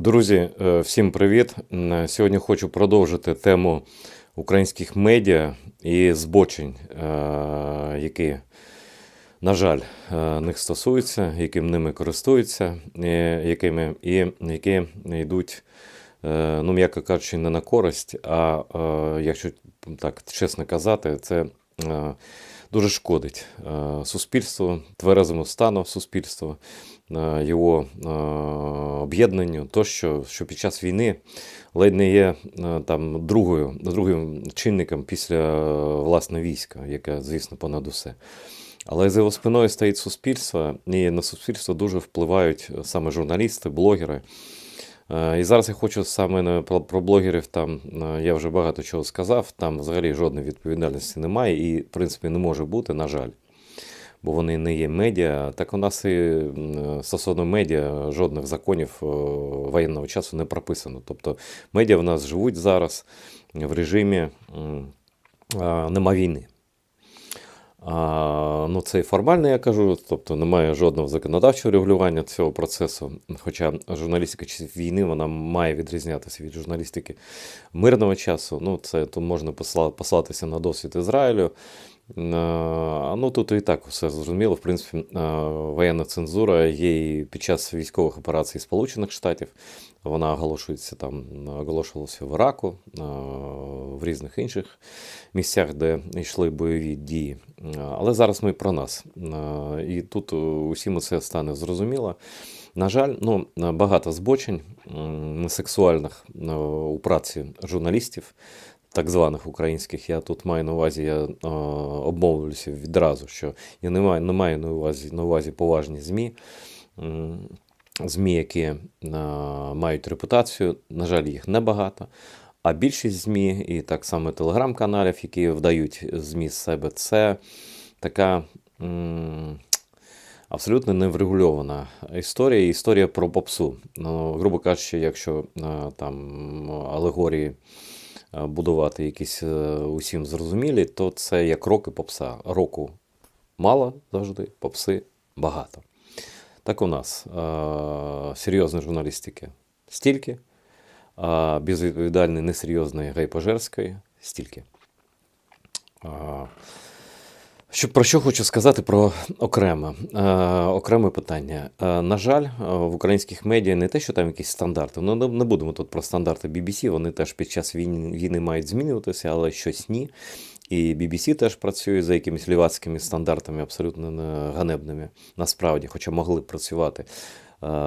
Друзі, е, всім привіт! Сьогодні хочу продовжити тему українських медіа і збочень, е, які, на жаль, е, них стосуються, яким ними користуються, е, якими, і які йдуть, е, ну, м'яко кажучи, не на користь, а е, якщо так чесно казати, це е, дуже шкодить е, суспільству, тверезому стану суспільства, е, його е, об'єднанню, то що, під час війни ледь не є там другою, другим чинником після власне війська, яке, звісно, понад усе. Але за його спиною стоїть суспільство, і на суспільство дуже впливають саме журналісти, блогери. Е, І зараз я хочу саме про, блогерів. Там е, я вже багато чого сказав. Там взагалі жодної відповідальності немає і, в принципі, не може бути, на жаль. Бо вони не є медіа. Так у нас і стосовно медіа жодних законів е, воєнного часу не прописано. Тобто медіа в нас живуть зараз в режимі нема війни. А, ну, це і формально, я кажу, тобто немає жодного законодавчого регулювання цього процесу. Хоча журналістика чи війни вона має відрізнятися від журналістики мирного часу. Ну, це тут можна посла- послатися на досвід Ізраїлю. А, Ну, тут і так все зрозуміло. В принципі, воєнна цензура є і під час військових операцій Сполучених Штатів. Вона оголошується там, оголошувалася в Іраку, в різних інших місцях, де йшли бойові дії. Але зараз ми про нас. І тут е, усім це стане зрозуміло. На жаль, ну, багато збочень сексуальних е, у праці журналістів, так званих українських. Я тут маю на увазі, я е, обмовлюся відразу, що я не маю, не маю на увазі, на увазі поважні ЗМІ. ЗМІ, які е, мають репутацію, на жаль, їх небагато. А більшість ЗМІ, і так само телеграм-каналів, які вдають ЗМІ з себе, це така м, абсолютно неврегульована історія. Історія про попсу. Ну, грубо кажучи, якщо е, там алегорії будувати якісь е, усім зрозумілі, то це як роки попса. Року мало завжди, попси багато. Так у нас е, серйозної журналістики стільки, а безвідповідальної, несерйозної гайпожерської стільки. Що, про що хочу сказати про окреме, е, окреме питання. Е, на жаль, е, в українських медіа не те, що там якісь стандарти. Ну, не, будемо тут про стандарти BBC, вони теж під час війни, війни мають змінюватися, але щось ні. І BBC теж працює за якимись лівацькими стандартами, абсолютно ганебними, насправді, хоча могли б працювати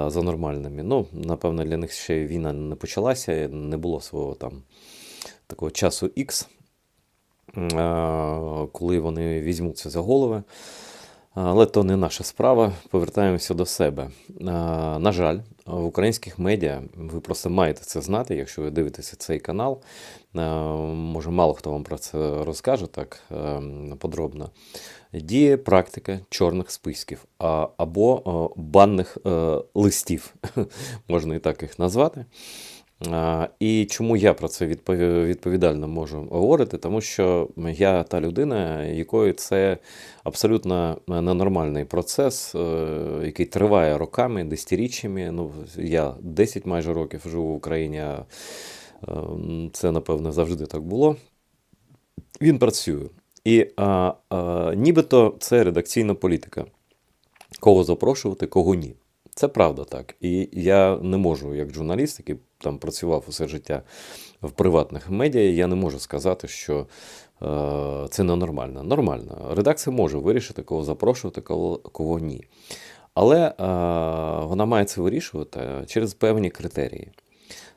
за нормальними. Ну, напевно, для них ще війна не почалася, не було свого там такого часу X, коли вони візьмуться за голови. Але то не наша справа. Повертаємося до себе. Е, На жаль, в українських медіа ви просто маєте це знати, якщо ви дивитеся цей канал. Е, Може, мало хто вам про це розкаже так е, подробно. Діє практика чорних списків або е, банних е, листів, можна і так їх назвати. І чому я про це відпові- відповідально можу говорити? Тому що я та людина, якої це абсолютно ненормальний процес, е, який триває роками, десятиріччями. Ну, я 10 майже років живу в Україні, а е, це, напевно, завжди так було. Він працює. І а, а, нібито це редакційна політика. Кого запрошувати, кого ні. Це правда так. І я не можу, як журналіст, який там працював усе життя в приватних медіа, я не можу сказати, що е, це ненормально. Нормально. Редакція може вирішити, кого запрошувати, кого, кого ні. Але е, вона має це вирішувати через певні критерії.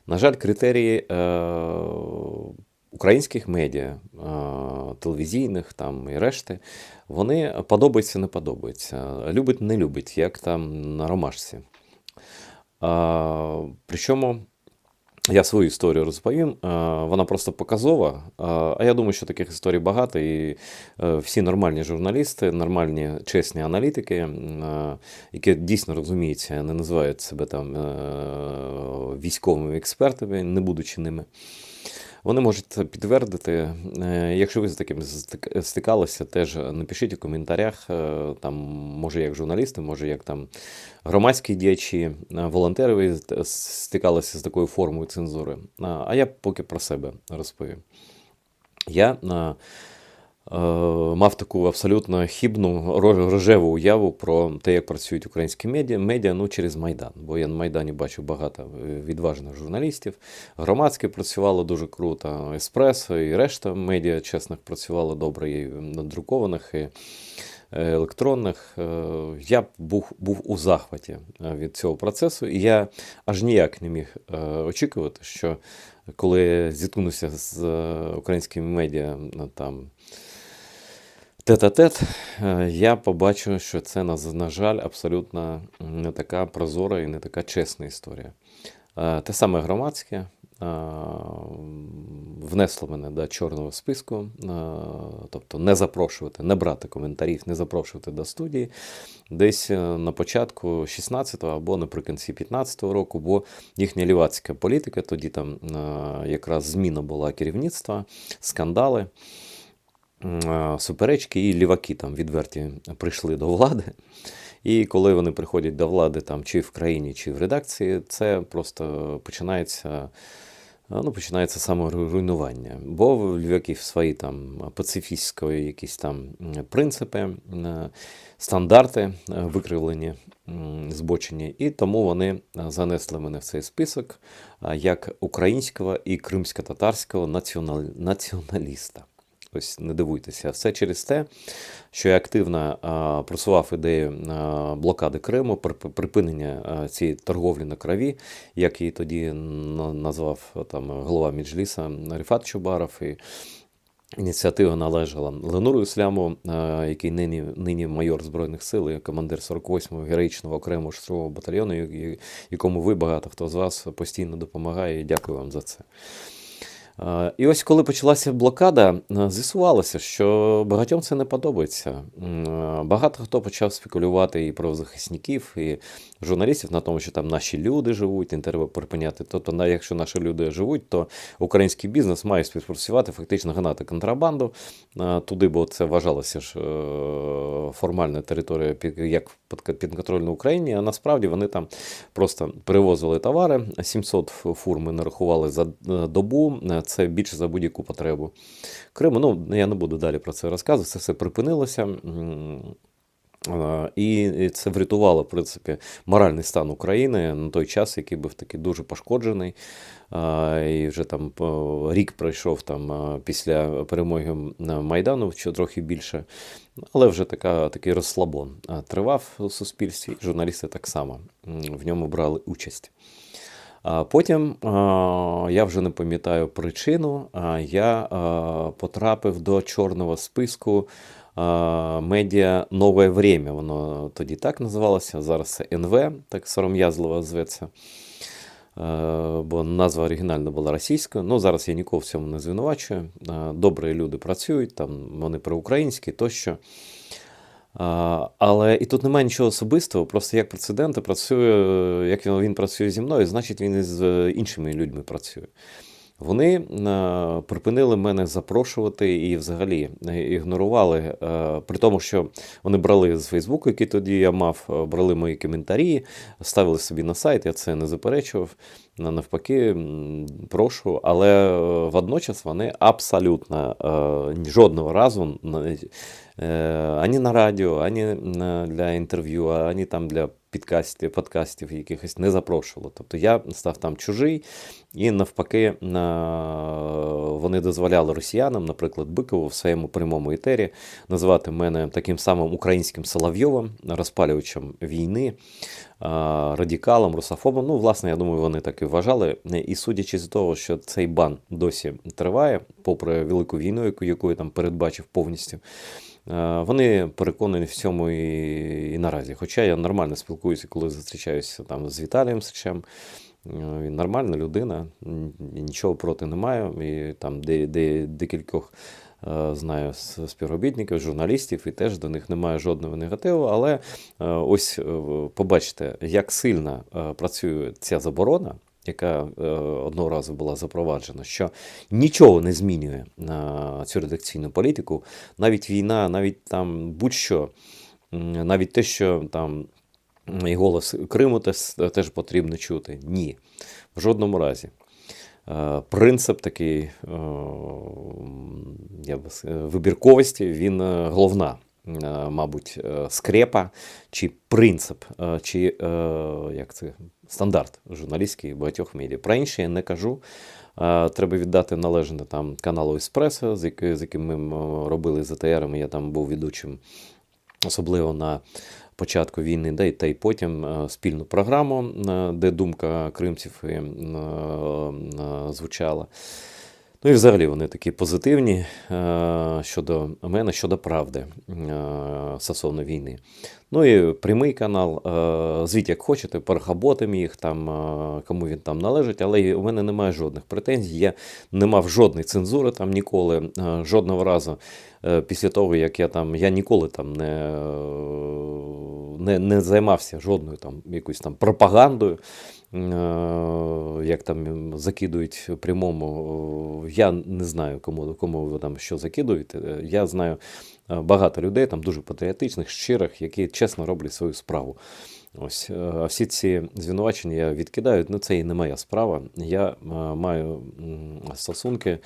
На жаль, критерії е, українських медіа, е, телевізійних там і решти, вони подобаються, не подобаються. Любить, не любить, як там на ромашці. А, причому я свою історію розповім. Вона просто показова. А а я думаю, що таких історій багато, і е, всі нормальні журналісти, нормальні чесні аналітики, які дійсно розуміються, не називають себе там е, військовими експертами, не будучи ними. Вони можуть підтвердити. Е, Якщо ви з таким стикалися, теж напишіть у коментарях. е, Там, може, як журналісти, може, як там громадські діячі, е, волонтери ви стикалися з такою формою цензури. А я поки про себе розповім. Я мав таку абсолютно хібну рожеву уяву про те, як працюють українські медіа, медіа ну, через Майдан. Бо я на Майдані бачив багато е, відважних журналістів. Громадське працювало дуже круто, Еспресо і решта медіа чесних працювало добре, і надрукованих, і е, електронних. Е, Я був, був у захваті е, від цього процесу, і я аж ніяк не міг е, очікувати, що коли зіткнуся з е, українськими медіа там тет-а-тет, е, я побачу, що це, на, жаль, абсолютно не така прозора і не така чесна історія. Е, Те саме громадське е, внесло мене до чорного списку, тобто не запрошувати, не брати коментарів, не запрошувати до студії десь на початку 16-го або наприкінці 15-го року, бо їхня лівацька політика, тоді там якраз зміна була керівництва, скандали. Е, Суперечки і ліваки там відверті прийшли до влади. І коли вони приходять до влади там чи в країні, чи в редакції, це просто починається. е, Ну, починається саморуйнування. Бо в ліваків свої там пацифістські якісь там принципи, стандарти е, викривлені, збочені, і тому вони занесли мене в цей список як українського і кримсько-татарського націонал... націоналіста. Ось не дивуйтеся, все через те, що я активно а, просував ідею а, блокади Криму, припинення а, цієї торговлі на крові, як її тоді назвав там голова Меджліса Рифат Чубаров. І ініціатива належала Ленуру Ісляму, який нині, нині майор Збройних сил і командир 48-го героїчного окремого штурмового батальйону, якому ви багато хто з вас постійно допомагає. Дякую вам за це. Е, І ось коли почалася блокада, е, з'ясувалося, що багатьом це не подобається. Е, Багато хто почав спекулювати і про захисників, і журналістів на тому, що там наші люди живуть, не треба припиняти. Тобто, якщо наші люди живуть, то український бізнес має співпрацювати, фактично гнати контрабанду туди, бо це вважалося ж формальна територія як під- підконтрольна Україні, а насправді вони там просто перевозили товари. 700 фур ми нарахували за добу. Це більше за будь-яку потребу Криму. Ну, я не буду далі про це розказувати. Це все припинилося. І це врятувало, в принципі, моральний стан України на той час, який був такий дуже пошкоджений. І вже там е, рік пройшов там е, після перемоги Майдану, що трохи більше. Але вже така, такий розслабон е, тривав у суспільстві, журналісти так само в ньому брали участь. Потім я вже не пам'ятаю причину. Я потрапив до чорного списку медіа Нове Время. Воно тоді так називалося. Зараз це НВ, так сором'язливо зветься. Бо назва оригінальна була російською. Ну, зараз я нікого в цьому не звинувачую. Добрі люди працюють, там вони проукраїнські тощо. Але і тут немає нічого особистого, просто як прецедент працює, е, як він, він працює зі мною, значить він і з е, іншими людьми працює. Вони е, припинили мене запрошувати і взагалі ігнорували, е, при тому, що вони брали з Фейсбуку, який тоді я мав, е, брали мої коментарі, ставили собі на сайт, я це не заперечував. Навпаки, прошу, але водночас вони абсолютно жодного разу ані на радіо, ані для інтерв'ю, ані там для підкастів, подкастів якихось не запрошували. Тобто я став там чужий, і навпаки, на- вони дозволяли росіянам, наприклад, Бикову в своєму прямому етері називати мене таким самим українським Соловйовим, розпалювачем війни, радикалом, русофобом. Ну, власне, я думаю, вони так і вважали. І судячи з того, що цей бан досі триває, попри велику війну, яку я там передбачив повністю. Е, Вони переконані в цьому і, і наразі. Хоча я нормально спілкуюся, коли зустрічаюся там з Віталієм Сичем. Е, Він нормальна людина, нічого проти не маю. І там де, де, декількох е, знаю співробітників, журналістів, і теж до них немає жодного негативу. Але ось побачите, як сильно працює ця заборона, яка е, одного разу була запроваджена, що нічого не змінює е, цю редакційну політику, навіть війна, навіть там будь-що, навіть те, що там і голос Криму теж, теж потрібно чути. Ні, в жодному разі. Е, Принцип такий я би сказав, вибірковості, він головна, мабуть, скрепа чи принцип, чи як це, стандарт журналістський багатьох медіа. Про інше я не кажу. Треба віддати належне там каналу Еспресо, з яким, ми робили ЗТР. Я там був ведучим, особливо на початку війни, да, та й потім е, спільну програму, е, де думка кримців е, звучала. Ну і взагалі вони такі позитивні е, щодо мене, щодо правди е, стосовно війни. Ну і прямий канал, е, звіть як хочете, перехаботим їх, там, кому він там належить, але у мене немає жодних претензій. Я не мав жодної цензури там ніколи, жодного разу. Після того, як я там, я ніколи там не, не, не займався жодною там якоюсь там пропагандою, як там закидують прямому. е, Я не знаю, кому, кому ви там що закидуєте. Е, Я знаю е, багато людей, там дуже патріотичних, щирих, які чесно роблять свою справу. Ось, е, а всі ці звинувачення я відкидаю. Ну, це і не моя справа. Я е, маю стосунки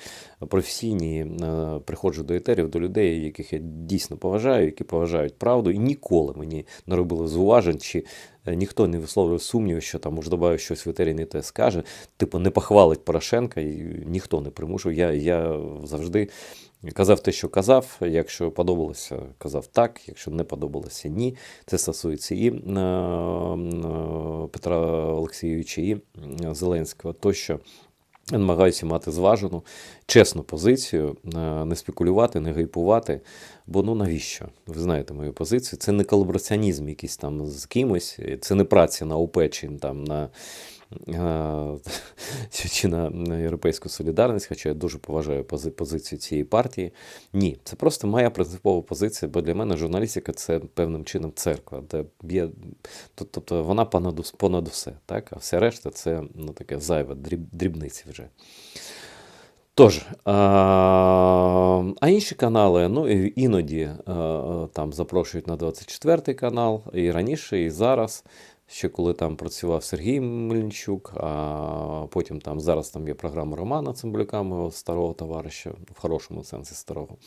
професійні, е, приходжу до етерів, до людей, яких я дійсно поважаю, які поважають правду, і ніколи мені не робили зауважень, чи е, ніхто не висловлював сумнівів, що там, можливо, щось в етері не те скаже, типу не похвалить Порошенка, і ніхто не примушує. Я, я завжди казав те, що казав. Якщо подобалося, казав так, якщо не подобалося, ні. Це стосується і е, е, Петра Олексійовича, і Зеленського тощо. Намагаюся мати зважену, чесну позицію, е, не спекулювати, не гайпувати. Бо ну навіщо? Ви знаєте мою позицію. Це не колабораціонізм якийсь там з кимось, це не праця на ОП чи там на. Е, чи- на Європейську солідарність, хоча я дуже поважаю пози- позицію цієї партії. Ні, це просто моя принципова позиція, бо для мене журналістика це певним чином церква, де є, тобто вона понад, понад усе, так? а все решта це ну, таке зайве, дріб, дрібниці вже. Тож, а, інші канали, ну іноді е, там запрошують на 24 канал, і раніше, і зараз. Ще коли там працював Сергій Мельничук, а потім там зараз там є програма Романа Цимбалюка, мого старого товариша, в хорошому сенсі старого.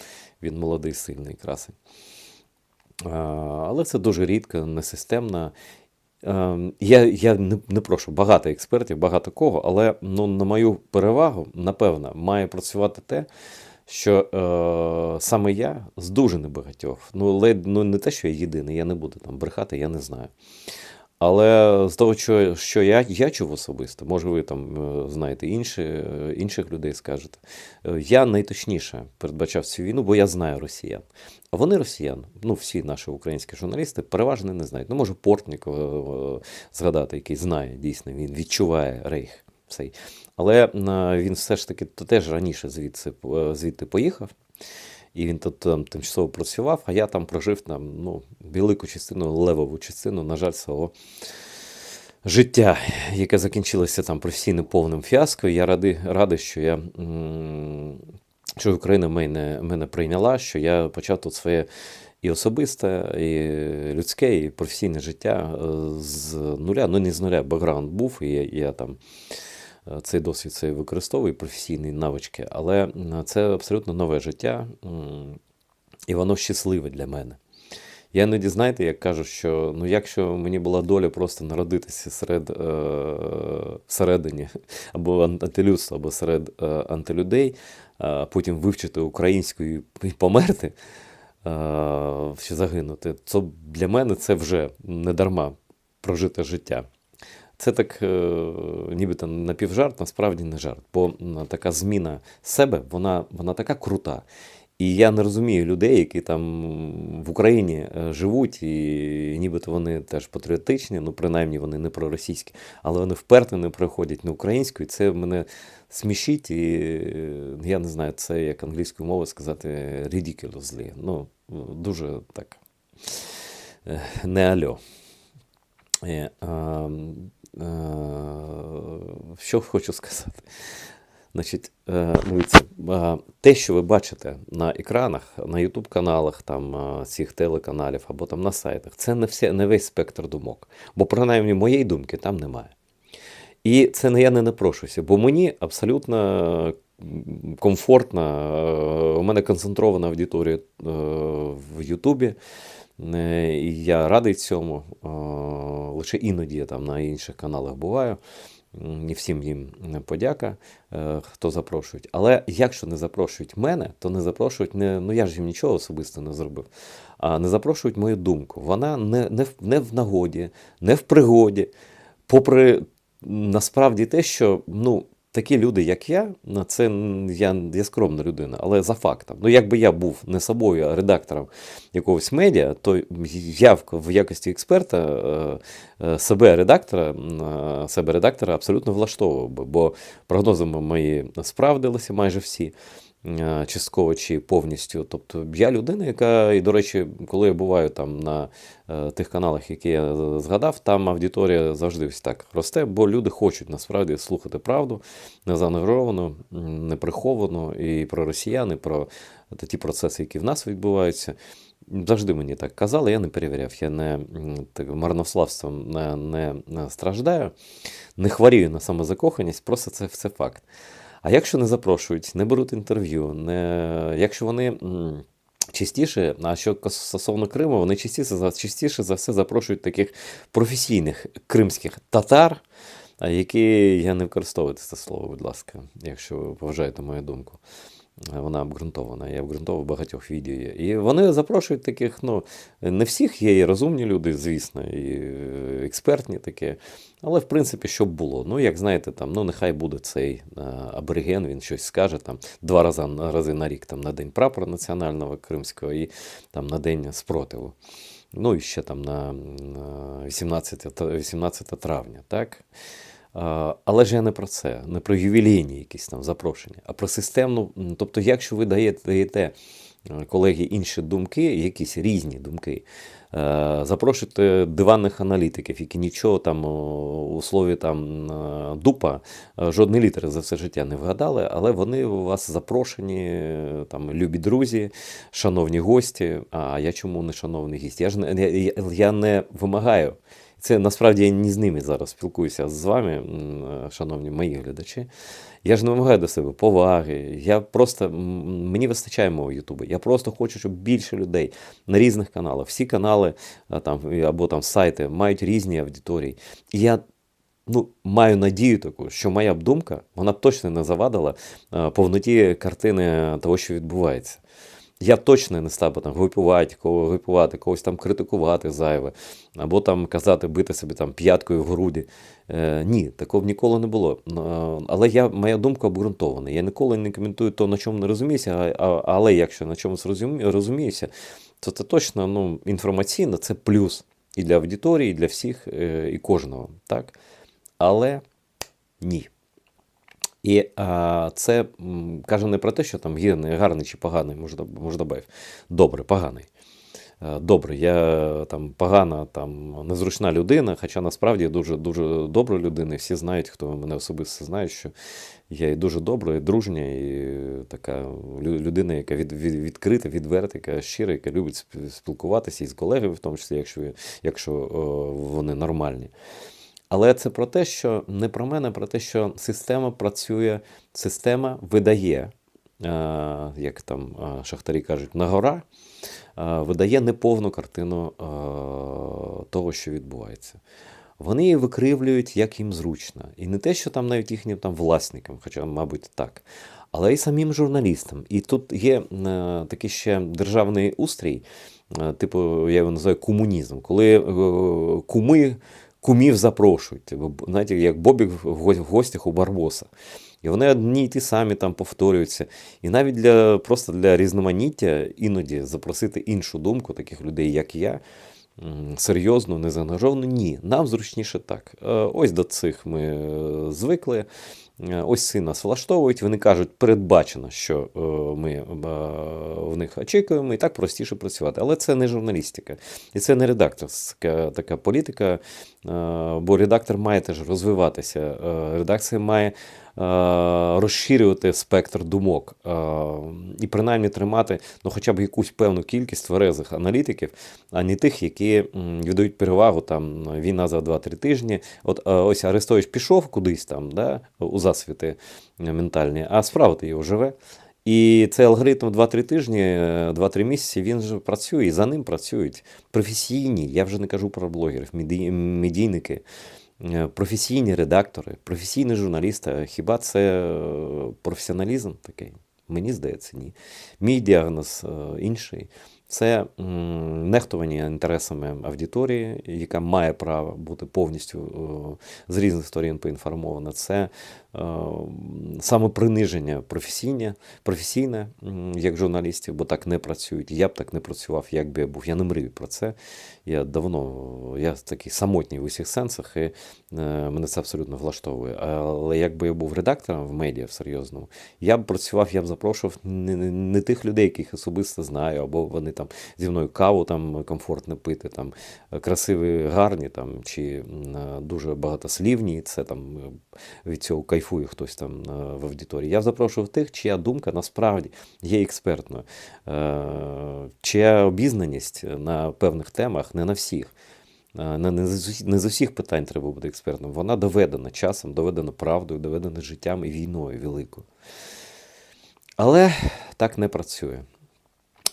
Він молодий, сильний, красий. А, Але це дуже рідко, несистемно. Ем, Я, я не, не прошу багато експертів, багато кого, але ну, на мою перевагу, напевно, має працювати те, що е, саме я з дуже небагатьох. Ну, ледь, ну, не те, що я єдиний, я не буду там брехати, я не знаю. Але з того, що, я, я чув особисто, може, ви там е, знаєте інші, е, інших людей скажете. е, Я найточніше передбачав цю війну, бо я знаю росіян. А вони росіян, ну всі наші українські журналісти, переважно не знають. Ну, може, Портнік е, згадати, який знає, дійсно, він відчуває рейх цей. Але він все ж таки то теж раніше звідси, звідти поїхав. І він тут там тимчасово працював, а я там прожив там, ну, велику частину, левову частину, на жаль, свого життя, яке закінчилося там професійно повним фіаско. Я радий, радий що я. Що Україна мене, мене прийняла, що я почав тут своє і особисте, і людське, і професійне життя е, з нуля. Ну, не з нуля, бекграунд був, і я, я там цей досвід цей використовую, професійні навички, але це абсолютно нове життя, і воно щасливе для мене. Я іноді, знаєте, як кажу, що ну, якщо мені була доля просто народитися серед е, всередині або антилюдства, або серед е, антилюдей, а потім вивчити українську і померти, е, чи загинути, то для мене це вже не дарма прожите життя. Це так, е, нібито напівжарт, насправді не жарт. Бо така зміна себе, вона, вона така крута. І я не розумію людей, які там в Україні е, живуть, і нібито вони теж патріотичні, ну принаймні вони не проросійські, але вони вперто не приходять на українську, і це мене смішить, і е, я не знаю, це як англійською мовою сказати ridiculously. Ну, дуже так не альо. Е, що хочу сказати. Значить, е, дивіться, е, те, що ви бачите на екранах, на YouTube каналах, там цих телеканалів або там на сайтах, це не, все, не весь спектр думок. Бо принаймні моєї думки там немає. І це не я не напрошуюся, бо мені абсолютно комфортно. У мене концентрована аудиторія в Ютубі. Е, І я радий цьому. Е, Лише іноді я там на інших каналах буваю. І всім їм подяка, е, хто запрошують. Але якщо не запрошують мене, то не запрошують не, ну я ж їм нічого особисто не зробив. А не запрошують мою думку. Вона не, не, в, не в нагоді, не в пригоді. Попри насправді те, що ну, такі люди, як я, це я, я скромна людина, але за фактом. Ну, якби я був не собою, а редактором якогось медіа, то я в, якості експерта е, е, себе редактора, е, себе редактора абсолютно влаштовував би, бо прогнози мої справдилися майже всі. Е, Частково чи повністю. Тобто я людина, яка, і до речі, коли я буваю там на е, тих каналах, які я згадав, там аудиторія завжди ось так росте, бо люди хочуть насправді слухати правду, не занегровану, м, не приховану, і про росіян, і про ті процеси, які в нас відбуваються. Завжди мені так казали, я не перевіряв, я не так, марнославством не, не, страждаю, не хворію на самозакоханість, просто це, це факт. А якщо не запрошують, не беруть інтерв'ю, не... якщо вони частіше, а що стосовно Криму, вони частіше, частіше за все запрошують таких професійних кримських татар, які я не використовую це слово, будь ласка, якщо ви поважаєте мою думку. Е, Вона обґрунтована, я обґрунтовував багатьох відео. є. І вони запрошують таких, ну, не всіх є і розумні люди, звісно, і е, експертні такі. Але, в принципі, щоб було. Ну, як знаєте, там, ну, нехай буде цей е, абориген, він щось скаже там два рази, рази на рік там, на День прапора національного кримського і там, на День спротиву. Ну, і ще там на на 18, 18 травня, так? Але ж я не про це, не про ювілейні якісь там запрошення, а про системну. Тобто, якщо ви даєте, даєте е, колеги інші думки, якісь різні думки, е, запрошуйте диванних аналітиків, які нічого там у слові там е, дупа, жодної літери за все життя не вгадали, але вони у вас запрошені, там любі друзі, шановні гості. А я чому не шановний гість? Я ж я, я не вимагаю. Це насправді я не з ними зараз спілкуюся з вами, е, шановні мої глядачі. Я ж не вимагаю до себе поваги. Я просто мені вистачає мого Ютубу. Я просто хочу, щоб більше людей на різних каналах, всі канали там або там сайти мають різні аудиторії. І я ну, маю надію таку, що моя б думка вона б точно не завадила е, повноті картини того, що відбувається. Я точно не став би там гойпувати, кого гойпувати, когось там критикувати зайве, або там казати, бити собі там п'яткою в груді. Е, ні, такого ніколи не було. Е, але я, моя думка обґрунтована. Я ніколи не коментую то, на чому не розуміюся, але якщо на чомусь розуміюся, то це точно ну, інформаційно це плюс і для аудиторії, і для всіх, е, і кожного. Так? Але ні. І а, це м, каже не про те, що там гірний, гарний чи поганий Мужда- Муждабаєв. Добре, поганий. Е, Добре, я там погана, там незручна людина, хоча насправді я дуже дуже добра людина. і Всі знають, хто мене особисто знає, що я і дуже добра, і дружня, і така людина, яка від, від, відкрита, відверта, яка щира, яка любить спілкуватися і з колегами, в тому числі, якщо, якщо о, вони нормальні. Але це про те, що не про мене, про те, що система працює, система видає, е, як там е, шахтарі кажуть, на гора, е, видає неповну картину того, що відбувається. Вони її викривлюють, як їм зручно. І не те, що там навіть їхнім там власникам, хоча, мабуть, так, але й самим журналістам. І тут є такий ще державний устрій, типу, я його називаю комунізм, коли куми кумів запрошують. Бо, Знаєте, як Бобік в го- в гостях у Барбоса. І вони одні й ті самі там повторюються. І навіть для просто для різноманіття іноді запросити іншу думку таких людей, як я, серйозну, незаангажовану, ні. Нам зручніше так. Е, Ось до цих ми е, звикли. Е, Ось сина влаштовують. Вони кажуть, передбачено, що е, ми е, в них очікуємо, і так простіше працювати. Але це не журналістика, і це не редакторська така політика, бо редактор має теж розвиватися. Редакція має розширювати спектр думок е, і принаймні тримати ну, хоча б якусь певну кількість тверезих аналітиків, а не тих, які віддають перевагу там війна за 2-3 тижні. От е, ось Арестович пішов кудись там, да, у засвіти ментальні, а справа його живе. І цей алгоритм 2-3 тижні, е, 2-3 місяці він же працює, і за ним працюють професійні, я вже не кажу про блогерів, медійники, е, професійні редактори, професійні журналісти. Хіба це е, професіоналізм такий? Мені здається, ні. Мій діагноз е, інший. Це нехтування інтересами аудиторії, яка має право бути повністю е, з різних сторін поінформована. Це е, самоприниження професійне, професійне, як журналістів, бо так не працюють. Я б так не працював, як би я був. Я не мрію про це. Я давно я такий самотній в усіх сенсах, і е, мене це абсолютно влаштовує. Але якби я був редактором в медіа в серйозному, я б працював, я б запрошував не, не, тих людей, яких особисто знаю, або вони там зі мною каву там комфортно пити, там красиві, гарні там, чи е, дуже багатослівні. Це там е, від цього кайфує хтось там е, в аудиторії. Я запрошував тих, чия думка насправді є експертною, е, чия обізнаність на певних темах, не на всіх. Е, не з усіх питань треба бути експертом. Вона доведена часом, доведена правдою, доведена життям і війною великою. Але так не працює.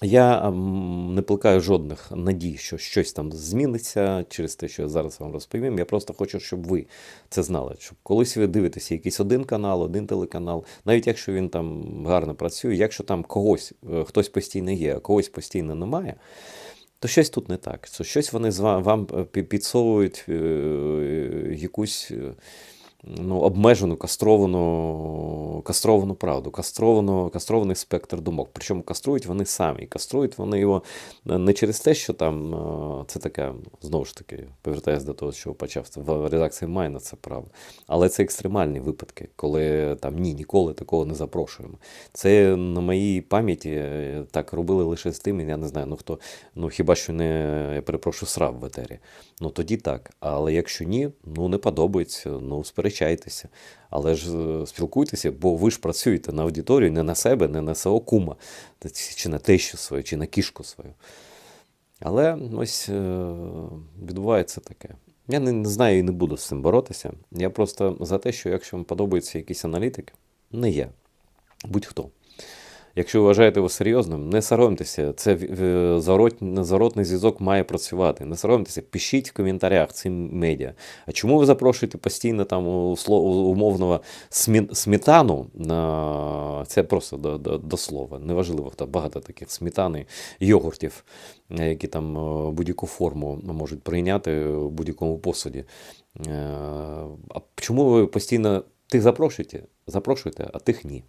Я не плекаю жодних надій, що щось там зміниться через те, що я зараз вам розповім. Я просто хочу, щоб ви це знали. Щоб колись ви дивитеся якийсь один канал, один телеканал, навіть якщо він там гарно працює, якщо там когось, е, хтось постійно є, а когось постійно немає, то щось тут не так. Що щось вони вам е, підсовують е, якусь. Ну, обмежену, кастровану, кастровану правду, кастровану, кастрований спектр думок. Причому каструють вони самі. Каструють вони його не через те, що там е, це таке, знову ж таки, повертаюся до того, що почав в редакції має на це право. Але це екстремальні випадки, коли там ні, ніколи такого не запрошуємо. Це на моїй пам'яті е, так робили лише з тим, я не знаю, ну хто, ну хіба що не, я перепрошую, срав в етері. Ну тоді так. Але якщо ні, ну не подобається, ну сперечайтеся. Але ж е, спілкуйтеся, бо ви ж працюєте на аудиторію не на себе, не на свого кума, чи на тещу свою, чи на кішку свою. Але ось е, відбувається таке. Я не, не знаю і не буду з цим боротися. Я просто за те, що якщо вам подобається якийсь аналітик, не я, будь-хто. Якщо вважаєте його серйозним, не соромтеся, це е, зарот- заротний зв'язок має працювати. Не соромтеся, пишіть в коментарях цим медіа. А чому ви запрошуєте постійно там умовного смі- сметану? Це просто до, до, до слова. Неважливо, хто багато таких сметани, йогуртів, е, які там е, будь-яку форму можуть прийняти в будь-якому посуді. А чому ви постійно тих запрошуєте? Запрошуєте, а тих ні.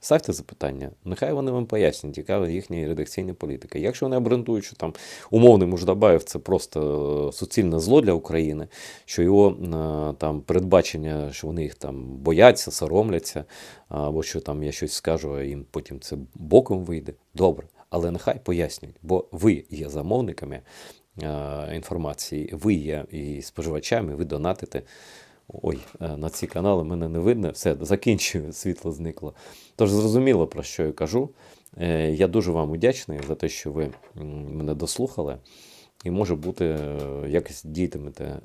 Ставте запитання, нехай вони вам пояснять, яка їхня редакційна політика. Якщо вони обґрунтують, що там умовний Муждабаєв це просто е, суцільне зло для України, що його е, там передбачення, що вони їх там бояться, соромляться, або що там я щось скажу, а їм потім це боком вийде. Добре, але нехай пояснюють, бо ви є замовниками е, інформації, ви є і споживачами, ви донатите. Ой, е, на ці канали мене не видно. Все, закінчую, світло зникло. Тож зрозуміло, про що я кажу. Е, Я дуже вам вдячний за те, що ви мене дослухали. І може бути, е, якось діятимете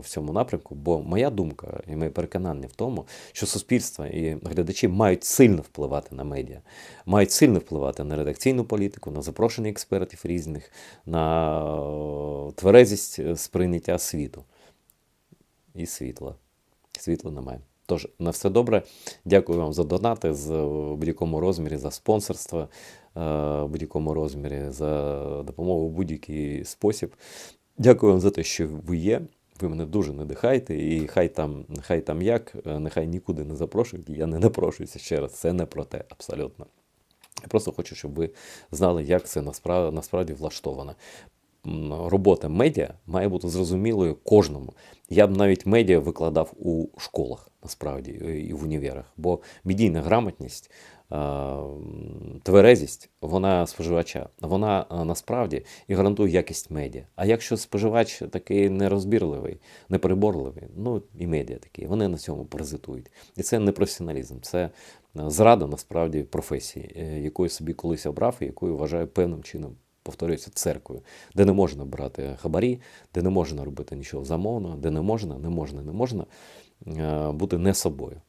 в цьому напрямку, бо моя думка і моє переконання в тому, що суспільство і глядачі мають сильно впливати на медіа, мають сильно впливати на редакційну політику, на запрошення експертів різних, на тверезість сприйняття світу і світла. Світла немає. Тож, на все добре. Дякую вам за донати з будь-якому розмірі, за спонсорство, е, в будь-якому розмірі, за допомогу в будь-який спосіб. Дякую вам за те, що ви є. Ви мене дуже надихаєте, і хай там, хай там як, е, нехай нікуди не запрошують. Я не напрошуюся ще раз. Це не про те, абсолютно. Я просто хочу, щоб ви знали, як це насправді, насправді влаштовано. Робота медіа має бути зрозумілою кожному. Я б навіть медіа викладав у школах. насправді і- і в універах. Бо медійна грамотність, е, тверезість, вона споживача, вона е, насправді і гарантує якість медіа. А якщо споживач такий нерозбірливий, непереборливий, ну і медіа такі, вони на цьому паразитують. І це не професіоналізм, це е, зрада насправді професії, е, якою собі колись обрав і якою вважаю певним чином. Повторюється церквою, де не можна брати хабарі, де не можна робити нічого замовного, де не можна, не можна, не можна е, бути не собою.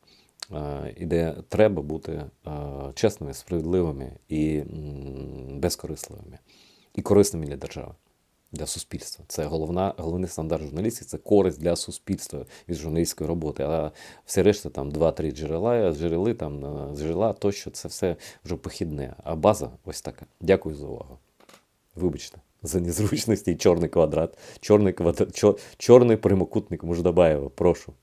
Е, І де треба бути е, чесними, справедливими і безкорисливими, і корисними для держави, для суспільства. Це головна, головний стандарт журналістики це користь для суспільства від журналістської роботи. А все решта, там 2-3 джерела, джерели, там джерела тощо, це все вже похідне. А база ось така. Дякую за увагу. Вибачте, за незручності і чорний квадрат, чорний квадрат, чор, чорний прямокутник Муждабаєва, прошу.